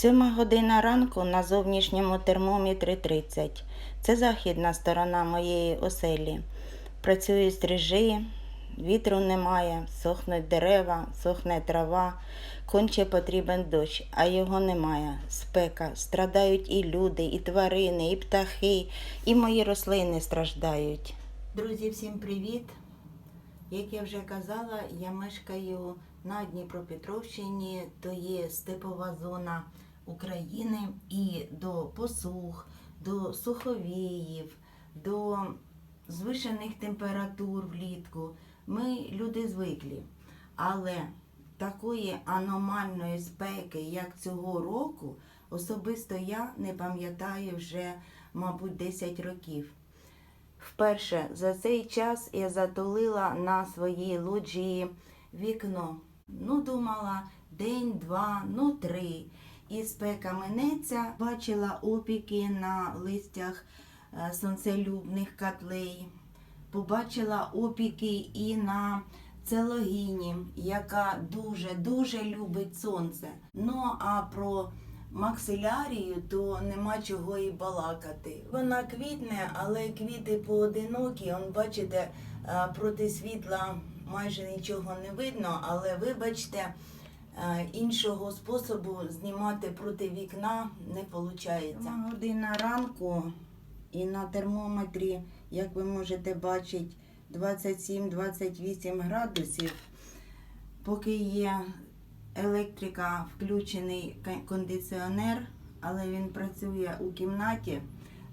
Сьома година ранку на зовнішньому термометрі 30. Це західна сторона моєї оселі. Працюють стрижі, вітру немає, сохнуть дерева, сохне трава. Конче потрібен дощ, а його немає. Спека. Страдають і люди, і тварини, і птахи, і мої рослини страждають. Друзі, всім привіт! Як я вже казала, я мешкаю на Дніпропетровщині, то є степова зона України, і до посух, до суховіїв, до звишених температур влітку ми люди звиклі. Але такої аномальної спеки, як цього року, особисто я не пам'ятаю вже, мабуть, 10 років. Вперше за цей час я затулила на своїй лоджії вікно. Ну, думала, день-два, ну три. І спека минеться, бачила опіки на листях е, сонцелюбних котлей. Побачила опіки і на целогіні, яка дуже-дуже любить сонце. Ну а про максилярію, то нема чого і балакати. Вона квітне, але квіти поодинокі. Он бачите, е, проти світла майже нічого не видно, але вибачте, іншого способу знімати проти вікна не виходить. Година ранку і на термометрі, як ви можете бачити, 27-28 градусів. Поки є електрика, включений кондиціонер, але він працює у кімнаті,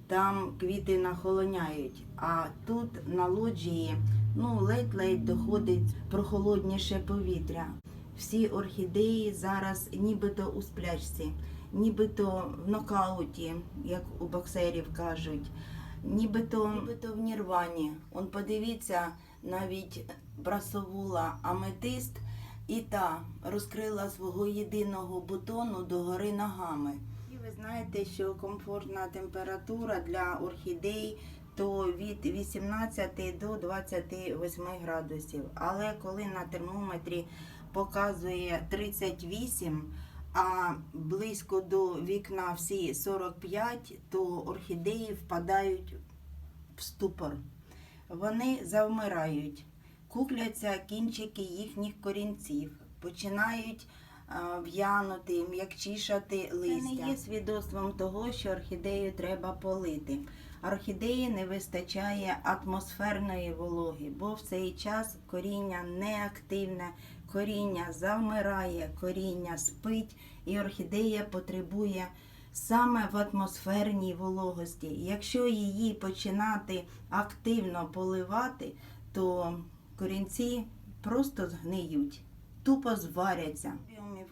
там квіти нахолоняють. А тут на лоджії ну, ледь-ледь доходить прохолодніше повітря. Всі орхідеї зараз нібито у сплячці, нібито в нокауті, як у боксерів кажуть, нібито, нібито в нірвані. Он подивіться, навіть брасовула аметист і та розкрила свого єдиного бутону догори ногами. І ви знаєте, що комфортна температура для орхідей то від 18 до 28 градусів. Але коли на термометрі показує 38, а близько до вікна всі 45, то орхідеї впадають в ступор. Вони завмирають, купляться кінчики їхніх корінців, починають в'янути, м'якчішати листя. Це не є свідоцтвом того, що орхідею треба полити. Орхідеї не вистачає атмосферної вологи, бо в цей час коріння неактивне, коріння завмирає, коріння спить, і орхідея потребує саме в атмосферній вологості. Якщо її починати активно поливати, то корінці просто згниють, тупо зваряться.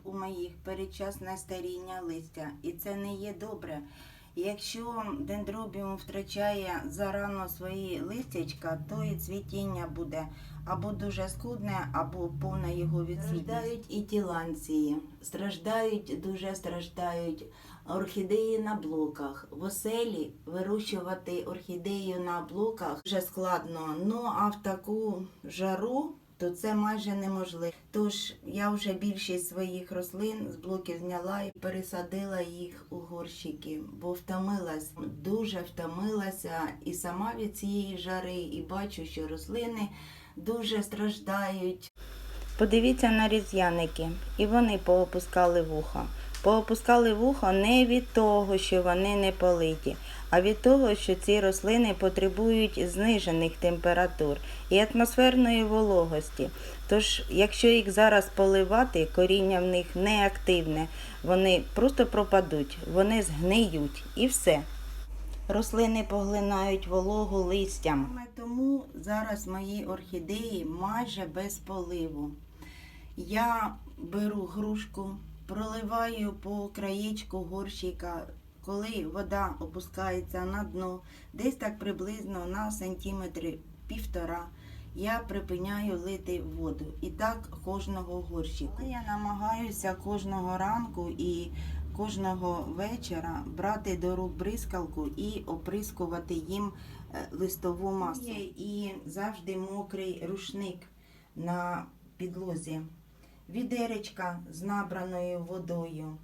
У моїх передчасне старіння листя, і це не є добре. Якщо дендробіум втрачає зарано свої листячка, то і цвітіння буде або дуже скудне, або повна його відсутність. Страждають і тіланції, страждають, дуже страждають орхідеї на блоках. В оселі вирощувати орхідею на блоках вже складно. Ну а в таку жару то це майже неможливо. Тож я вже більшість своїх рослин з блоків зняла і пересадила їх у горщики, бо втомилась, дуже втомилася і сама від цієї жари, і бачу, що рослини дуже страждають. Подивіться на різ'яники, і вони поопускали вуха. Поопускали вуха не від того, що вони не политі, а від того, що ці рослини потребують знижених температур і атмосферної вологості. Тож, якщо їх зараз поливати, коріння в них не активне, вони просто пропадуть, вони згниють і все. Рослини поглинають вологу листям. Тому зараз мої орхідеї майже без поливу. Я беру грушку, проливаю по краєчку горщика, коли вода опускається на дно, десь так приблизно на сантиметри півтора. Я припиняю лити воду. І так кожного горщику. Але я намагаюся кожного ранку і кожного вечора брати до рук бризкалку і оприскувати їм е, листову масу. І завжди мокрий рушник на підлозі, відеречка з набраною водою.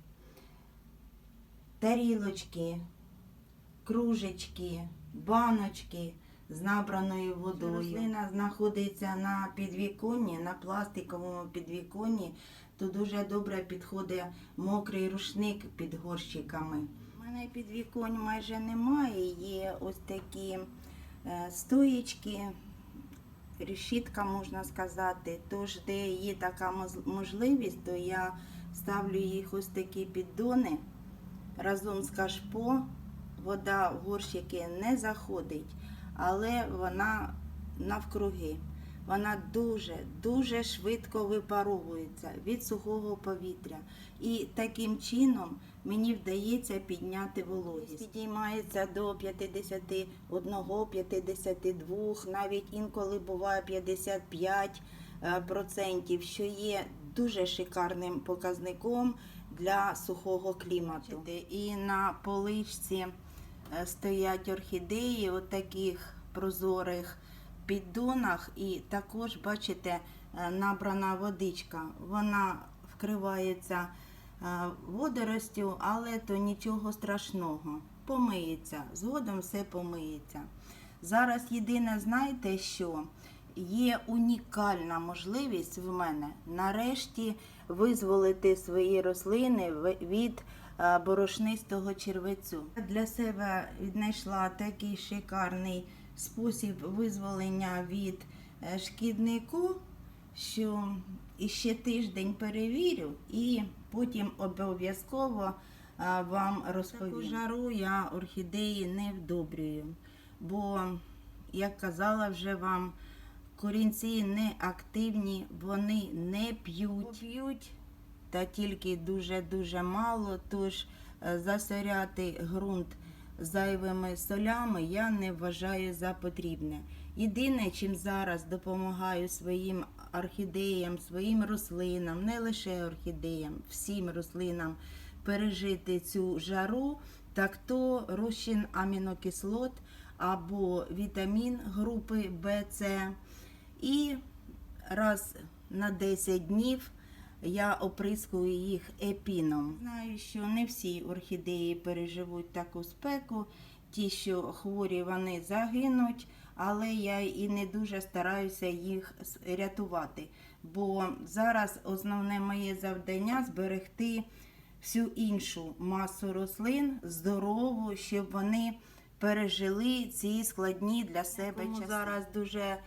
тарілочки, кружечки, баночки з набраною водою. Рослина знаходиться на підвіконні, на пластиковому підвіконні, то дуже добре підходить мокрий рушник під горщиками. У мене підвіконь майже немає, є ось такі е, стоїчки, решітка, можна сказати. Тож, де є така можливість, то я ставлю їх ось такі піддони разом з кашпо. Вода в горщики не заходить, але вона навкруги. Вона дуже дуже швидко випаровується від сухого повітря. І таким чином мені вдається підняти вологість. Підіймається до 51, 52, навіть інколи буває 55 е, процентів, що є дуже шикарним показником для сухого клімату. І на поличці е, стоять орхідеї у таких прозорих піддонах, і також, бачите, е, набрана водичка. Вона вкривається водоростю, але то нічого страшного. Помиється. Згодом все помиється. Зараз єдине, знаєте що? Є унікальна можливість в мене нарешті визволити свої рослини від е, борошнистого червецю. Для себе віднайшла такий шикарний спосіб визволення від е, шкіднику, що іще тиждень перевірю і потім обов'язково е, вам розповім. Таку жару я орхідеї не вдобрюю, бо, як казала вже вам, корінці не активні, вони не п'ють. П'ють та тільки дуже-дуже мало, тож е, засоряти ґрунт зайвими солями я не вважаю за потрібне. Єдине, чим зараз допомагаю своїм орхідеям, своїм рослинам, не лише орхідеям, всім рослинам пережити цю жару, так то розчин амінокислот або вітамін групи БЦ. І раз на 10 днів я оприскую їх епіном. Знаю, що не всі орхідеї переживуть таку спеку. Ті, що хворі, вони загинуть, але я і не дуже стараюся їх рятувати. Бо зараз основне моє завдання зберегти всю іншу масу рослин здорову, щоб вони пережили ці складні для себе часи. Зараз дуже е,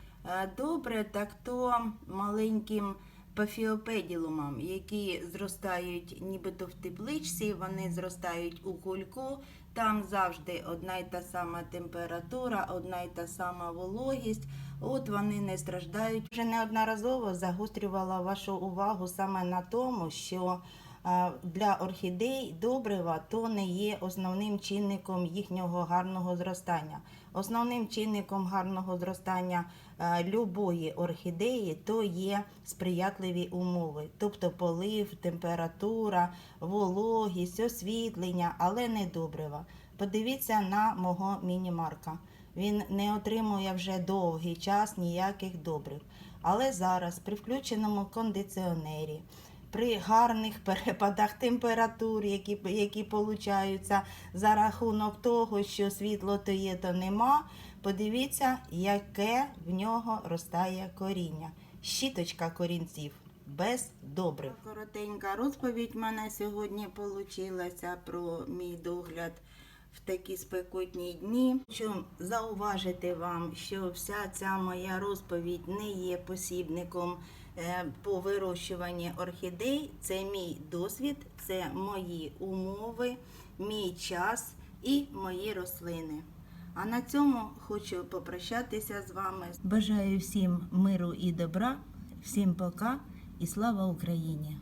добре, так то маленьким пафіопеділумам, які зростають нібито в тепличці, вони зростають у кульку. Там завжди одна й та сама температура, одна й та сама вологість. От вони не страждають. Вже неодноразово загострювала вашу увагу саме на тому, що для орхідей добрива то не є основним чинником їхнього гарного зростання. Основним чинником гарного зростання е, любої орхідеї то є сприятливі умови, тобто полив, температура, вологість, освітлення, але не добрива. Подивіться на мого міні-марка. Він не отримує вже довгий час ніяких добрив. Але зараз при включеному кондиціонері, при гарних перепадах температур, які, які получаються за рахунок того, що світло то є, то нема. Подивіться, яке в нього ростає коріння. Щіточка корінців без добрив. Коротенька розповідь в мене сьогодні вийшла про мій догляд в такі спекотні дні. Хочу зауважити вам, що вся ця моя розповідь не є посібником по вирощуванні орхідей. Це мій досвід, це мої умови, мій час і мої рослини. А на цьому хочу попрощатися з вами. Бажаю всім миру і добра, всім пока і слава Україні!